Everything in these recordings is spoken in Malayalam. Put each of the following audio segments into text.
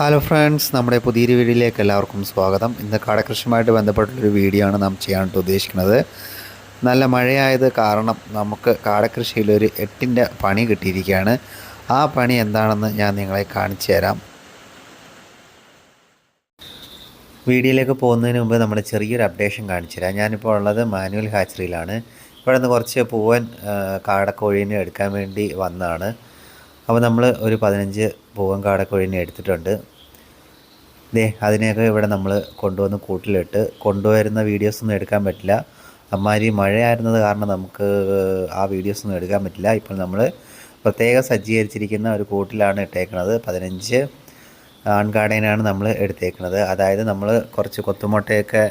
ഹലോ ഫ്രണ്ട്സ് നമ്മുടെ പുതിയൊരു വീഡിയോയിലേക്ക് എല്ലാവർക്കും സ്വാഗതം. ഇന്ന് കാടകൃഷിയുമായിട്ട് ബന്ധപ്പെട്ടുള്ളൊരു വീഡിയോ ആണ് നാം ചെയ്യാനായിട്ട് ഉദ്ദേശിക്കുന്നത്. നല്ല മഴയായത് കാരണം നമുക്ക് കാടകൃഷിയിൽ ഒരു എട്ടിന്റെ പണി കിട്ടിയിരിക്കുകയാണ്. ആ പണി എന്താണെന്ന് ഞാൻ നിങ്ങളെ കാണിച്ചു തരാം. വീഡിയോയിലേക്ക് പോകുന്നതിന് മുമ്പ് നമ്മുടെ ചെറിയൊരു അപ്ഡേഷൻ കാണിച്ചു തരാം. ഞാനിപ്പോൾ ഉള്ളത് മാനുവൽ ഹാച്ചറിയിലാണ്. ഇവിടെ നിന്ന് കുറച്ച് പൂവൻ കാടക്കോഴീനെ എടുക്കാൻ വേണ്ടി വന്നതാണ്. അപ്പോൾ നമ്മൾ ഒരു പതിനഞ്ച് പൂവൻ കാടക്കോഴീനെ എടുത്തിട്ടുണ്ട്. ദേ അതിനെയൊക്കെ ഇവിടെ നമ്മൾ കൊണ്ടുവന്ന് കൂട്ടിലിട്ട് കൊണ്ടുവരുന്ന വീഡിയോസൊന്നും എടുക്കാൻ പറ്റില്ല. അമ്മാരി മഴയായിരുന്നത് കാരണം നമുക്ക് ആ വീഡിയോസൊന്നും എടുക്കാൻ പറ്റില്ല. ഇപ്പോൾ നമ്മൾ പ്രത്യേകം സജ്ജീകരിച്ചിരിക്കുന്ന ഒരു കൂട്ടിലാണ് ഇട്ടേക്കുന്നത് പതിനഞ്ച് ആൺകാടേനാണ് നമ്മൾ എടുത്തേക്കുന്നത് അതായത് നമ്മൾ കുറച്ച് കൊത്തുമുട്ടയൊക്കെ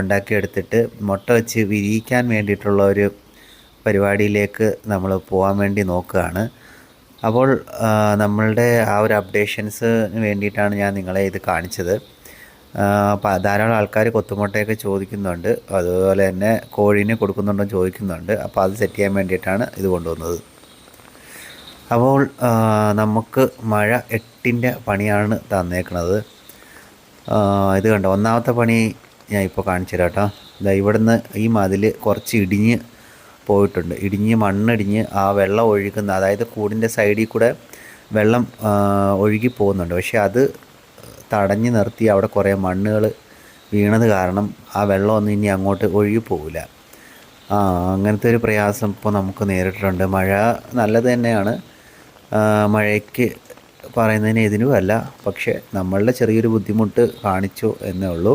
ഉണ്ടാക്കിയെടുത്തിട്ട് മുട്ട വെച്ച് വിരിയിക്കാൻ വേണ്ടിയിട്ടുള്ള ഒരു പരിപാടിയിലേക്ക് നമ്മൾ പോകാൻ വേണ്ടി നോക്കുകയാണ്. അപ്പോൾ നമ്മളുടെ ആ ഒരു അപ്ഡേഷൻസ് വേണ്ടിയിട്ടാണ് ഞാൻ നിങ്ങളെ ഇത് കാണിച്ചത്. ധാരാളം ആൾക്കാർ കൊത്തുമുട്ടയൊക്കെ ചോദിക്കുന്നുണ്ട്. അതുപോലെ തന്നെ കോഴീനെ കൊടുക്കുന്നുണ്ടോ ചോദിക്കുന്നുണ്ട്. അപ്പോൾ അത് സെറ്റ് ചെയ്യാൻ വേണ്ടിയിട്ടാണ് ഇത് കൊണ്ടുവന്നത്. അപ്പോൾ നമുക്ക് മഴ എട്ടിന്റെ പണിയാണ് തന്നേക്കണത്. ഇത് കണ്ടോ? ഒന്നാമത്തെ പണി ഞാൻ ഇപ്പോൾ കാണിച്ചു തരാം കേട്ടോ ഇവിടുന്ന് ഈ മതിൽ കുറച്ച് ഇടിഞ്ഞ് പോയിട്ടുണ്ട്. ഇടിഞ്ഞ് മണ്ണിടിഞ്ഞ് ആ വെള്ളം ഒഴുകുന്ന അതായത് കൂടിന്റെ സൈഡിൽ കൂടെ വെള്ളം ഒഴുകി പോകുന്നുണ്ട്. പക്ഷേ അത് തടഞ്ഞു നിർത്തി അവിടെ കുറേ മണ്ണുകൾ വീണത് കാരണം ആ വെള്ളമൊന്നും ഇനി അങ്ങോട്ട് ഒഴുകി പോകില്ല ആ അങ്ങനത്തെ ഒരു പ്രയാസം ഇപ്പോൾ നമുക്ക് നേരിട്ടിട്ടുണ്ട്. മഴ നല്ലത് തന്നെയാണ്. മഴയ്ക്ക് പറയുന്നതിന് ഇതിനുമല്ല പക്ഷേ നമ്മളുടെ ചെറിയൊരു ബുദ്ധിമുട്ട് കാണിച്ചു എന്നേ ഉള്ളൂ.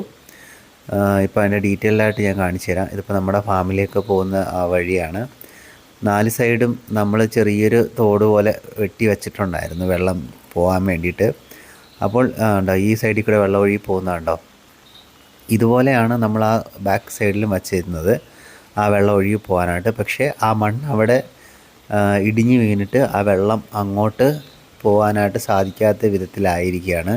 ഇപ്പോൾ അതിന്റെ ഡീറ്റെയിൽ ആയിട്ട് ഞാൻ കാണിച്ചു തരാം. ഇതിപ്പോൾ നമ്മുടെ ഫാമിലിയൊക്കെ പോകുന്ന ആ വഴിയാണ്. നാല് സൈഡും നമ്മൾ ചെറിയൊരു തോട് പോലെ വെട്ടി വെച്ചിട്ടുണ്ടായിരുന്നു വെള്ളം പോകാൻ വേണ്ടിയിട്ട്. അപ്പോൾ ഉണ്ടോ ഈ സൈഡിൽ കൂടെ വെള്ളം ഒഴുകി പോകുന്നതുണ്ടോ ഇതുപോലെയാണ് നമ്മൾ ആ ബാക്ക് സൈഡിലും വച്ചിരുന്നത്. ആ വെള്ളം ഒഴുകി പോകാനായിട്ട്. പക്ഷേ ആ മണ്ണ് അവിടെ ഇടിഞ്ഞു വീണിട്ട് ആ വെള്ളം അങ്ങോട്ട് പോകാനായിട്ട് സാധിക്കാത്ത വിധത്തിലായിരിക്കുകയാണ്.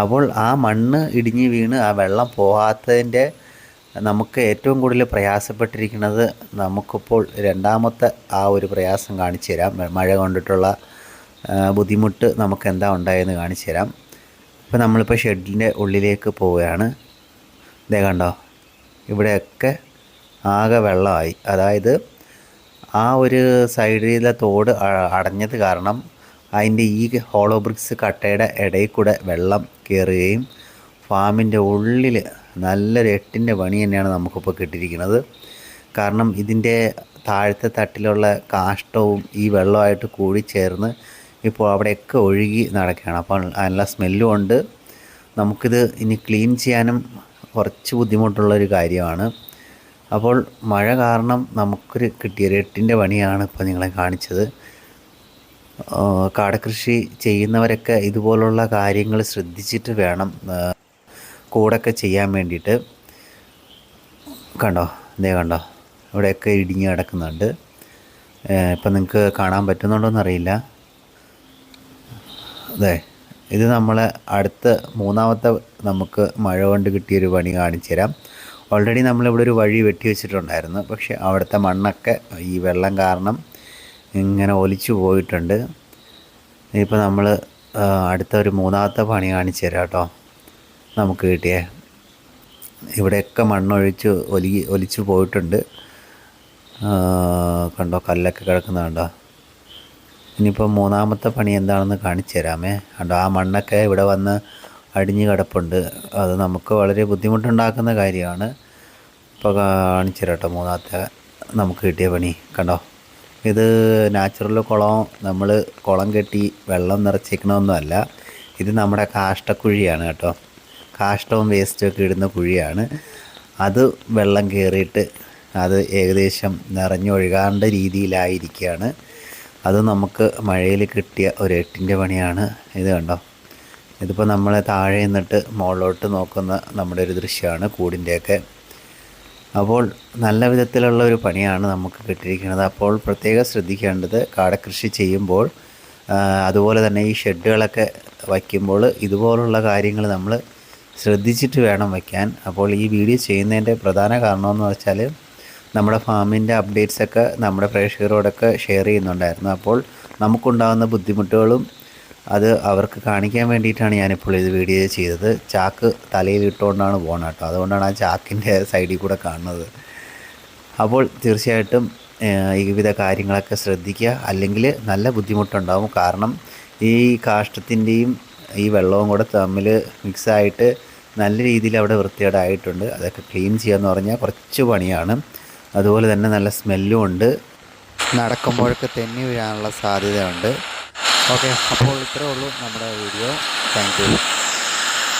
അപ്പോൾ ആ മണ്ണ് ഇടിഞ്ഞ് വീണ് ആ വെള്ളം പോകാത്തതിന്റെ നമുക്ക് ഏറ്റവും കൂടുതൽ പ്രയാസപ്പെട്ടിരിക്കുന്നത് നമുക്കിപ്പോൾ രണ്ടാമത്തെ ആ ഒരു പ്രയാസം കാണിച്ചു തരാം. മഴ കൊണ്ടിട്ടുള്ള ബുദ്ധിമുട്ട് നമുക്ക് എന്താ ഉണ്ടായെന്ന് കാണിച്ചു തരാം. ഇപ്പോൾ നമ്മളിപ്പോൾ ഷെഡിന്റെ ഉള്ളിലേക്ക് പോവുകയാണ്. ഇതേ കണ്ടോ? ഇവിടെയൊക്കെ ആകെ വെള്ളമായി. അതായത് ആ ഒരു സൈഡിലെ തോട് അടഞ്ഞത് കാരണം അതിന്റെ ഈ ഹോളോ ബ്രിക്സ് കട്ടയുടെ ഇടയിൽ കൂടെ വെള്ളം കയറുകയും ഫാമിന്റെ ഉള്ളിൽ നല്ലൊരു എട്ടിന്റെ പണി തന്നെയാണ് നമുക്കിപ്പോൾ കിട്ടിയിരിക്കുന്നത്. കാരണം ഇതിന്റെ താഴത്തെ തട്ടിലുള്ള കാഷ്ടവും ഈ വെള്ളമായിട്ട് കൂടി ചേർന്ന് ഇപ്പോൾ അവിടെയൊക്കെ ഒഴുകി നടക്കുകയാണ്. അപ്പോൾ നല്ല സ്മെല്ലും ഉണ്ട്. നമുക്കിത് ഇനി ക്ലീൻ ചെയ്യാനും കുറച്ച് ബുദ്ധിമുട്ടുള്ളൊരു കാര്യമാണ്. അപ്പോൾ മഴ കാരണം നമുക്കൊരു കിട്ടിയൊരു എട്ടിന്റെ പണിയാണ് ഇപ്പോൾ നിങ്ങളെ കാണിച്ചത്. കാടകൃഷി ചെയ്യുന്നവരൊക്കെ ഇതുപോലുള്ള കാര്യങ്ങൾ ശ്രദ്ധിച്ചിട്ട് വേണം കൂടൊക്കെ ചെയ്യാൻ വേണ്ടിയിട്ട്. കണ്ടോ? ഇതേ കണ്ടോ? ഇവിടെയൊക്കെ ഇടിഞ്ഞ് കിടക്കുന്നുണ്ട്. ഇപ്പം നിങ്ങൾക്ക് കാണാൻ പറ്റുന്നുണ്ടോയെന്ന് അറിയില്ല അതെ ഇത് നമ്മൾ അടുത്ത മൂന്നാമത്തെ നമുക്ക് മഴ കൊണ്ട് കിട്ടിയൊരു പണി കാണിച്ചു തരാം. ഓൾറെഡി നമ്മളിവിടെ ഒരു വഴി വെട്ടി വെച്ചിട്ടുണ്ടായിരുന്നു. പക്ഷേ അവിടുത്തെ മണ്ണൊക്കെ ഈ വെള്ളം കാരണം ഇങ്ങനെ ഒലിച്ചു പോയിട്ടുണ്ട്. ഇപ്പോൾ നമ്മൾ അടുത്ത ഒരു മൂന്നാമത്തെ പണി കാണിച്ചു തരാം കേട്ടോ. നമുക്ക് കിട്ടിയേ. ഇവിടെയൊക്കെ മണ്ണൊഴിച്ച് ഒലി ഒലിച്ചു പോയിട്ടുണ്ട്. കണ്ടോ കല്ലൊക്കെ കിടക്കുന്ന കണ്ടോ. ഇനിയിപ്പോൾ മൂന്നാമത്തെ പണി എന്താണെന്ന് കാണിച്ചു തരാമേ. കണ്ടോ ആ മണ്ണൊക്കെ ഇവിടെ വന്ന് അടിഞ്ഞു കിടപ്പുണ്ട്. അത് നമുക്ക് വളരെ ബുദ്ധിമുട്ടുണ്ടാക്കുന്ന കാര്യമാണ്. ഇപ്പോൾ കാണിച്ചു തരാം കേട്ടോ മൂന്നാമത്തെ നമുക്ക് കിട്ടിയ പണി. കണ്ടോ ഇത് നാച്ചുറൽ കുളം നമ്മൾ കുളം കെട്ടി വെള്ളം നിറച്ചേക്കണമൊന്നുമല്ല ഇത് നമ്മുടെ കാഷ്ടക്കുഴിയാണ് കേട്ടോ. കാഷ്ടവും വേസ്റ്റും ഒക്കെ ഇടുന്ന കുഴിയാണ്. അത് വെള്ളം കയറിയിട്ട് അത് ഏകദേശം നിറഞ്ഞൊഴുകാണ്ട രീതിയിലായിരിക്കുകയാണ്. അത് നമുക്ക് മഴയിൽ കിട്ടിയ ഒരു എട്ടിന്റെ പണിയാണ് ഇത് കണ്ടോ. ഇതിപ്പോൾ നമ്മൾ താഴെ നിന്നിട്ട് മുകളിലോട്ട് നോക്കുന്ന നമ്മുടെ ഒരു ദൃശ്യമാണ് കൂടിന്റെയൊക്കെ. അപ്പോൾ നല്ല വിധത്തിലുള്ള ഒരു പണിയാണ് നമുക്ക് കിട്ടിയിരിക്കുന്നത്. അപ്പോൾ പ്രത്യേകം ശ്രദ്ധിക്കേണ്ടത് കാടക്കൃഷി ചെയ്യുമ്പോൾ അതുപോലെ തന്നെ ഈ ഷെഡുകളൊക്കെ വയ്ക്കുമ്പോൾ ഇതുപോലുള്ള കാര്യങ്ങൾ നമ്മൾ ശ്രദ്ധിച്ചിട്ട് വേണം വയ്ക്കാൻ. അപ്പോൾ ഈ വീഡിയോ ചെയ്യുന്നതിന്റെ പ്രധാന കാരണമെന്ന് വെച്ചാൽ നമ്മുടെ ഫാമിന്റെ അപ്ഡേറ്റ്സൊക്കെ നമ്മുടെ പ്രേക്ഷകരോടൊക്കെ ഷെയർ ചെയ്യുന്നുണ്ടായിരുന്നു. അപ്പോൾ നമുക്കുണ്ടാകുന്ന ബുദ്ധിമുട്ടുകളും അത് അവർക്ക് കാണിക്കാൻ വേണ്ടിയിട്ടാണ് ഞാനിപ്പോൾ ഇത് വീഡിയോ ചെയ്തത്. ചാക്ക് തലയിൽ ഇട്ടുകൊണ്ടാണ് പോകുന്നത് കേട്ടോ. അതുകൊണ്ടാണ് ആ ചാക്കിന്റെ സൈഡിൽ കൂടെ കാണുന്നത്. അപ്പോൾ തീർച്ചയായിട്ടും വിവിധ കാര്യങ്ങളൊക്കെ ശ്രദ്ധിക്കുക. അല്ലെങ്കിൽ നല്ല ബുദ്ധിമുട്ടുണ്ടാവും. കാരണം ഈ കാഷ്ടത്തിന്റെയും ഈ വെള്ളവും കൂടെ തമ്മിൽ മിക്സായിട്ട് നല്ല രീതിയിൽ അവിടെ വൃത്തികേടായിട്ടുണ്ട്. അതൊക്കെ ക്ലീൻ ചെയ്യാന്ന് പറഞ്ഞാൽ കുറച്ച് പണിയാണ്. അതുപോലെ തന്നെ നല്ല സ്മെല്ലും ഉണ്ട്. നടക്കുമ്പോഴൊക്കെ തെന്നി വീഴാനുള്ള സാധ്യതയുണ്ട്. ഓക്കെ അപ്പോൾ ഇത്രേ ഉള്ളൂ നമ്മുടെ വീഡിയോ. താങ്ക്